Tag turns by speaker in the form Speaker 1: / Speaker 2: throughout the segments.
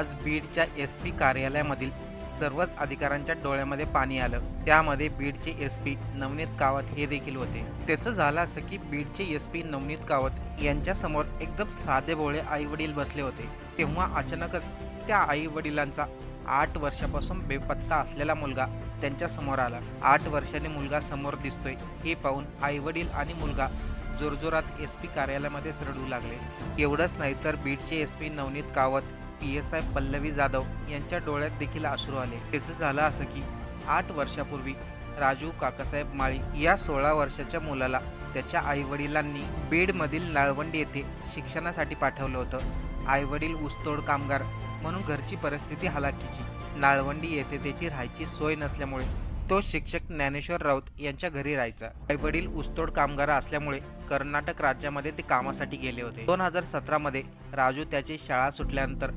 Speaker 1: आज बीडच्या S P कार्यालयामधील सर्वच अधिकाऱ्यांच्या डोळ्यामध्ये पाणी आलं. त्यामध्ये बीडचे एस पी नवनीत कावत हे देखील होते. त्याचं झालं असं की बीडचे एस पी नवनीत कावत यांच्यासमोर एकदम साधे भोळे आई वडील बसले होते. तेव्हा अचानकच त्या आई वडिलांचा आठ वर्षापासून बेपत्ता असलेला मुलगा त्यांच्यासमोर आला. आठ वर्षाने मुलगा समोर दिसतोय हे पाहून आई वडील आणि मुलगा जोरजोरात एस पी कार्यालयामध्येच रडू लागले. एवढंच नाही तर बीडचे S P Navneet Kawat P S I Pallavi Jadhav यांच्या डोळ्यात देखील अश्रू आले. त्याचं झालं असं की आठ वर्षापूर्वी राजू काकासाहेब माळी या सोळा वर्षाच्या मुलाला त्याच्या आईवडिलांनी बीडमधील नाळवंडी येथे शिक्षणासाठी पाठवलं होतं. आईवडील ऊसतोड कामगार म्हणून घरची परिस्थिती हलाखीची नाळवंडी येथे त्याची राहायची सोय नसल्यामुळे तो शिक्षक ज्ञानेश्वर राऊत यांच्या घरी राहायचा. आईवडील ऊसतोड कामगार असल्यामुळे कर्नाटक राज्यामध्ये ते कामासाठी गेले होते. दोन हजार सतरामध्ये राजू त्याची शाळा सुटल्यानंतर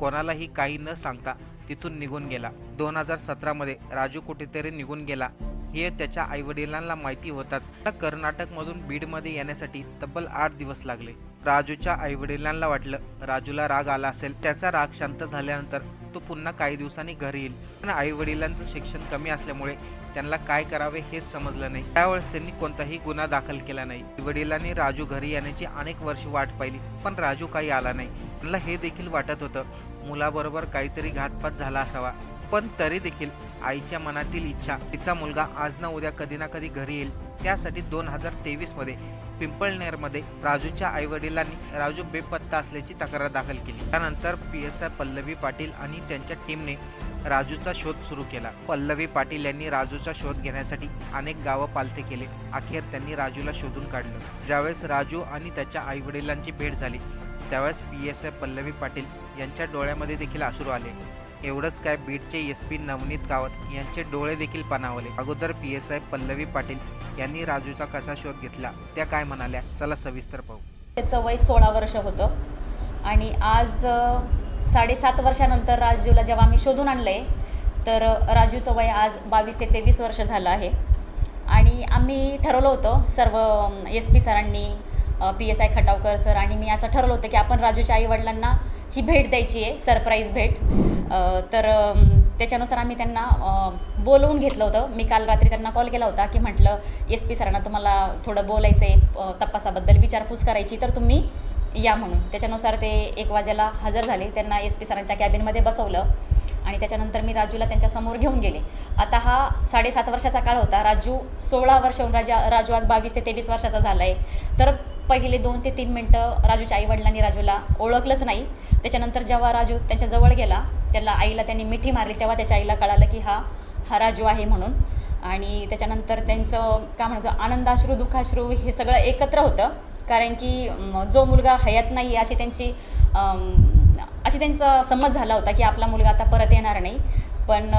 Speaker 1: कोणालाही काही न सांगता तिथून निघून गेला. दोन हजार सतरामध्ये राजू कुठेतरी निघून गेला. हे त्याच्या आईवडिलांना माहिती होताच. कर्नाटकमधून बीडमध्ये येण्यासाठी तब्बल आठ दिवस लागले. राजूच्या आईवडिलांना वाटलं राजूला राग आला असेल. त्याचा राग शांत झाल्यानंतर तो पुन्हा काही दिवसांनी घरी येईल. पण आई वडिलांचं शिक्षण कमी असल्यामुळे त्यांना काय करावे हेच समजलं नाही. त्यावेळेस त्यांनी कोणताही गुन्हा दाखल केला नाही. वडिलांनी राजू घरी येण्याची अनेक वर्ष वाट पाहिली पण राजू काही आला नाही. त्यांना हे देखील वाटत होतं मुलाबरोबर काहीतरी घातपात झाला असावा. पण तरी देखील आईच्या मनातील इच्छा तिचा मुलगा आज ना उद्या कधी ना कधी घरी येईल त्यासाठी दोन हजार तेवीसमध्ये पिंपळनेरमध्ये राजूच्या आईवडिलांनी राजू बेपत्ता असल्याची तक्रार दाखल केली. त्यानंतर P S I Pallavi Patil आणि त्यांच्या टीमने राजूचा शोध सुरू केला. पल्लवी पाटील यांनी राजूचा शोध घेण्यासाठी अनेक गावं पालथे केले. अखेर त्यांनी राजूला शोधून काढलं. ज्यावेळेस राजू आणि त्याच्या आईवडिलांची भेट झाली त्यावेळेस P S I Pallavi Patil यांच्या डोळ्यामध्ये देखील आसरू आले. एवढंच काय बीडचे एस पी नवनीत कावत यांचे डोळे देखील पाणावले. अगोदर P S I Pallavi Patil यांनी राजूचा कसा शोध घेतला त्या काय म्हणाल्या चला सविस्तर पाहू.
Speaker 2: त्याचं वय सोळा वर्ष होतं. आणि आज साडेसात वर्षानंतर राजूला जेव्हा आम्ही शोधून आणलं आहे तर राजूचं वय आज बावीस ते तेवीस वर्ष झालं आहे. आणि आम्ही ठरवलं होतं सर्व एस पी सरांनी P S I Khatavkar sir आणि मी असं ठरवलं होतं की आपण राजूच्या आईवडिलांना ही भेट द्यायची आहे सरप्राईज भेट. तर त्याच्यानुसार आम्ही त्यांना बोलवून घेतलं होतं. मी काल रात्री त्यांना कॉल केला होता की म्हटलं एस पी सरांना तुम्हाला थोडं बोलायचं आहे तपासाबद्दल विचारपूस करायची तर तुम्ही या म्हणून. त्याच्यानुसार ते एक वाजेला हजर झाले. त्यांना एस पी सरांच्या कॅबिनमध्ये बसवलं आणि त्याच्यानंतर मी राजूला त्यांच्यासमोर घेऊन गेले. आता हा साडेसात वर्षाचा काळ होता. राजू सोळा वर्षाहून राजा राजू आज बावीस ते तेवीस वर्षाचा झाला आहे तर पहिले दोन ते तीन मिनटं राजूच्या आईवडिलांनी राजूला ओळखलंच नाही. त्याच्यानंतर जेव्हा राजू त्यांच्याजवळ गेला त्याला आईला त्यांनी मिठी मारली तेव्हा त्याच्या आईला कळालं की हा हा राजू आहे म्हणून. आणि त्याच्यानंतर त्यांचं काय म्हणतो आनंदाश्रू दुःखाश्रू हे सगळं एकत्र होतं. कारण की जो मुलगा हयात नाही अशी त्यांची अशी त्यांचा समज झाला होता की आपला मुलगा आता परत येणार नाही. पण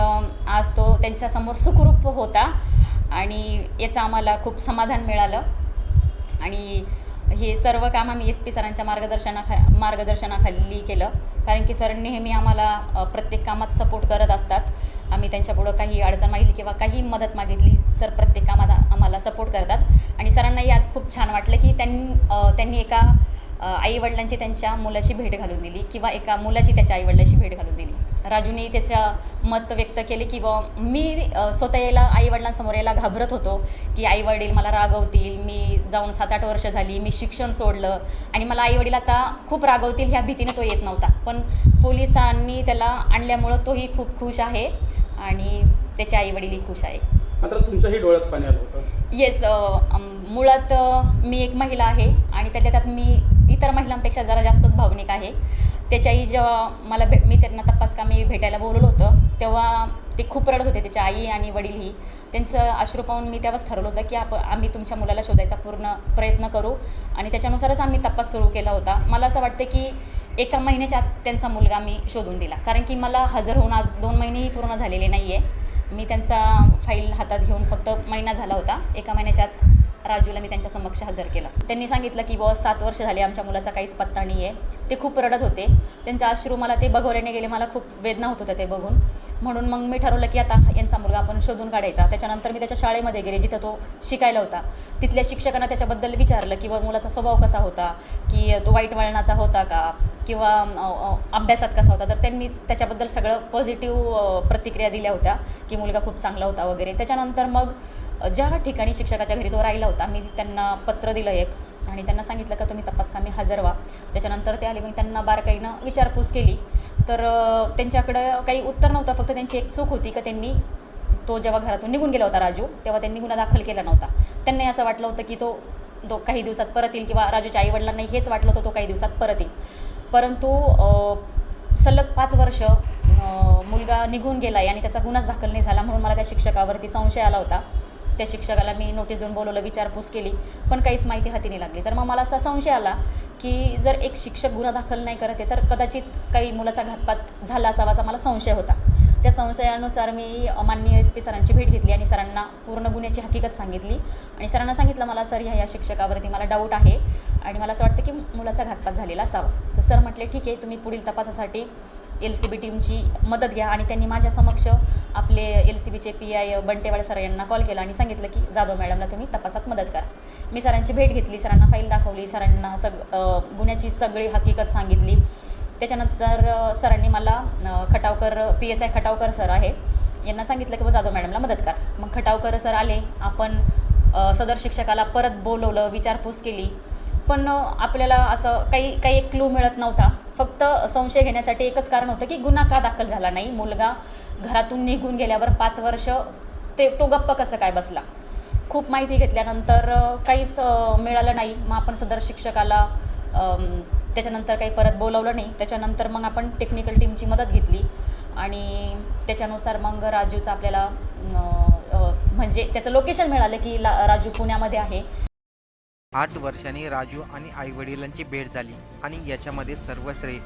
Speaker 2: आज तो त्यांच्यासमोर सुखरूप होता आणि याचं आम्हाला खूप समाधान मिळालं. आणि हे सर्व काम आम्ही एस पी सरांच्या मार्गदर्शनाखा मार्गदर्शनाखाली केलं. कारण की सर नेहमी आम्हाला प्रत्येक कामात सपोर्ट करत असतात. आम्ही त्यांच्यापुढं काही अडचण मागितली किंवा काही मदत मागितली सर प्रत्येक कामात आम्हाला सपोर्ट करतात. आणि सरांनाही आज खूप छान वाटलं की त्यांनी त्यांनी एका आईवडिलांची त्यांच्या मुलाची भेट घालून दिली किंवा एका मुलाची त्याच्या आईवडिलांशी भेट घालून दिली. राजूने त्याच्या मत व्यक्त केले की बा मी स्वतः यायला आईवडिलांसमोर यायला घाबरत होतो की आईवडील मला रागवतील मी जाऊन सात आठ वर्ष झाली मी शिक्षण सोडलं आणि मला आईवडील आता खूप रागवतील ह्या भीतीने तो येत नव्हता. पण पोलिसांनी त्याला आणल्यामुळं तोही खूप खुश आहे आणि त्याचे आईवडीलही खुश आहे.
Speaker 3: मात्र तुमच्याही डोळ्यात पाणी आलं होतं.
Speaker 2: येस मुळात मी एक महिला आहे आणि त्यातल्या त्यात मी इतर महिलांपेक्षा जरा जास्तच भावनिक आहे. त्याच्याही जेव्हा मला भेट मी त्यांना तपासका मी भेटायला बोलवलं होतं तेव्हा ते खूप रडत होते त्याच्या आई आणि वडीलही त्यांचं अश्रू पाहून मी तेव्हाच ठरवलं होतं की आपण आम्ही तुमच्या मुलाला शोधायचा पूर्ण प्रयत्न करू आणि त्याच्यानुसारच आम्ही तपास सुरू केला होता. मला असं वाटतं की एका महिन्याच्या आत त्यांचा मुलगा मी शोधून दिला. कारण की मला हजर होऊन आज दोन महिनेही पूर्ण झालेले नाही आहे मी त्यांचा फाईल हातात घेऊन फक्त महिना झाला होता. एका महिन्याच्या आत राजूला मी त्यांच्या समक्ष हजर केला. त्यांनी सांगितलं की बॉस सात वर्ष झाले आमच्या मुलाचा काहीच पत्ता नाही आहे ते खूप रडत होते. त्यांचे आश्रू मला ते बघवल्याने गेले. मला खूप वेदना होत होत्या ते बघून. म्हणून मग मी ठरवलं की आता यांचा मुलगा आपण शोधून काढायचा. त्याच्यानंतर मी त्याच्या शाळेमध्ये गेले जिथं तो शिकायला होता. तिथल्या शिक्षकांना त्याच्याबद्दल विचारलं की बा मुलाचा स्वभाव कसा होता? की तो वाईट वळणाचा होता का? किंवा अभ्यासात कसा होता? तर त्यांनी त्याच्याबद्दल सगळं पॉझिटिव्ह प्रतिक्रिया दिल्या होत्या की मुलगा खूप चांगला होता वगैरे. त्याच्यानंतर मग ज्या ठिकाणी शिक्षकाच्या घरी तो राहिला होता मी त्यांना पत्र दिलं एक. आणि त्यांना सांगितलं का तुम्ही तपास कामी हजर व्हा. त्याच्यानंतर ते आले मग त्यांना बारकाईनं विचारपूस केली. तर त्यांच्याकडं काही उत्तर नव्हतं फक्त त्यांची एक चूक होती का त्यांनी तो जेव्हा घरातून निघून गेला होता राजू तेव्हा त्यांनी गुन्हा दाखल केला नव्हता. त्यांनाही असं वाटलं होतं की तो तो काही दिवसात परत येईल किंवा राजूच्या आईवडिलांनाही हेच वाटलं होतं तो काही दिवसात परत येईल परंतु सलग पाच वर्ष मुलगा निघून गेला आहे आणि त्याचा गुन्हाच दाखल नाही झाला म्हणून मला त्या शिक्षकावरती संशय आला होता. त्या शिक्षकाला मी नोटीस देऊन बोलवलं विचारपूस केली पण काहीच माहिती हाती नाही लागली. तर मग मला असा संशय आला की जर एक शिक्षक गुन्हा दाखल नाही करत आहे तर कदाचित काही मुलाचा घातपात झाला असावा असा मला संशय होता. त्या संशयानुसार मी माननीय एस पी सरांची भेट घेतली आणि सरांना पूर्ण गुन्ह्याची हकीकत सांगितली. आणि सरांना सांगितलं मला सर ह्या या शिक्षकावरती मला डाऊट आहे आणि मला असं वाटतं की मुलाचा घातपात झालेला असावा. तर सर म्हटले ठीक आहे तुम्ही पुढील तपासासाठी एल सी बी टीमची मदत घ्या. आणि त्यांनी माझ्या समक्ष आपले एल सी बीचे पी आय बंटेवाडे सर यांना कॉल केला आणि सांगितलं की जाधव मॅडमला तुम्ही तपासात मदत करा. मी सरांची भेट घेतली सरांना फाईल दाखवली सरांना सग गुन्ह्याची सगळी हकीकत सांगितली. त्याच्यानंतर सरांनी मला Khatavkar P S I Khatavkar sir आहे यांना सांगितलं की बा जाधव मॅडमला मदत करा. मग खटावकर सर आले आपण सदर शिक्षकाला परत बोलवलं विचारपूस केली. पण आपल्याला असं काही काही एक क्लू मिळत नव्हता. फक्त संशय घेण्यासाठी एकच कारण होतं की गुन्हा का दाखल झाला नाही? मुलगा घरातून निघून गेल्यावर पाच वर्ष ते तो गप्प कसं काय बसला? खूप माहिती घेतल्यानंतर काहीच मिळालं नाही. मग आपण सदर शिक्षकाला त्याच्यानंतर काही परत बोलवलं नाही. त्याच्यानंतर मग आपण टेक्निकल टीमची मदत घेतली. आणि त्याच्यानुसार मग राजूचं आपल्याला म्हणजे त्याचं लोकेशन मिळालं की ला राजू पुण्यामध्ये आहे.
Speaker 1: आठ वर्षांनी राजू आणि आईवडिलांची भेट झाली आणि याच्यामध्ये सर्व श्रेय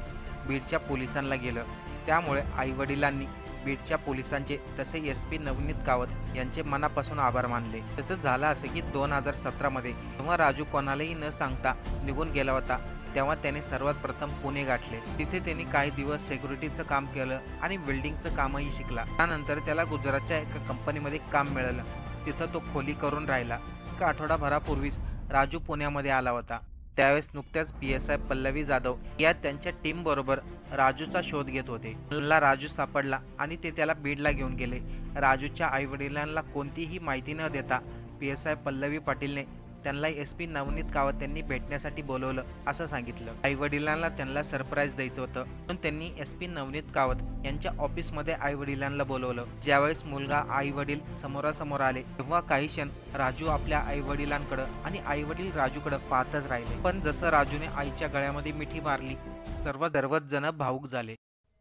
Speaker 1: बीडच्या पोलिसांना गेलं. त्यामुळे आईवडिलांनी बीडच्या पोलिसांचे तसे एस पी नवनीत कावत यांचे मनापासून आभार मानले. त्याचं झालं असं की दोन हजार सतरामध्ये जेव्हा राजू कोणालाही न सांगता निघून गेला होता. तेव्हा त्याने सर्वात प्रथम पुणे गाठले. तिथे त्यांनी काही दिवस सेक्युरिटीचं काम केलं आणि वेल्डिंगचं कामही शिकला. त्यानंतर त्याला गुजरातच्या एका कंपनीमध्ये काम मिळालं. तिथं तो खोली करून राहिला. एका आठवडाभरापूर्वीच राजू पुण्यामध्ये आला होता. त्यावेळेस नुकत्याच P S I Pallavi Jadhav या त्यांच्या टीम बरोबर राजूचा शोध घेत होते. ला राजू सापडला आणि ते त्याला बीडला घेऊन गेले. राजूच्या आईवडिलांना कोणतीही माहिती न देता पी एस आय पल्लवी पाटीलने त्यांना एस पी नवनीत कावत यांनी भेटण्यासाठी बोलवलं असं सांगितलं. आईवडिलांना त्यांना सरप्राईज द्यायचं होतं म्हणून त्यांनी एस पी नवनीत कावत यांच्या ऑफिसमध्ये आईवडिलांना बोलवलं. ज्यावेळेस मुलगा आई वडील समोरासमोर आले तेव्हा काही क्षण राजू आपल्या आईवडिलांकडं आणि आई वडील राजूकडं पाहतच राहिले. पण जसं राजूने आईच्या गळ्यामध्ये मिठी मारली सर्व दरवत जण भाऊक झाले.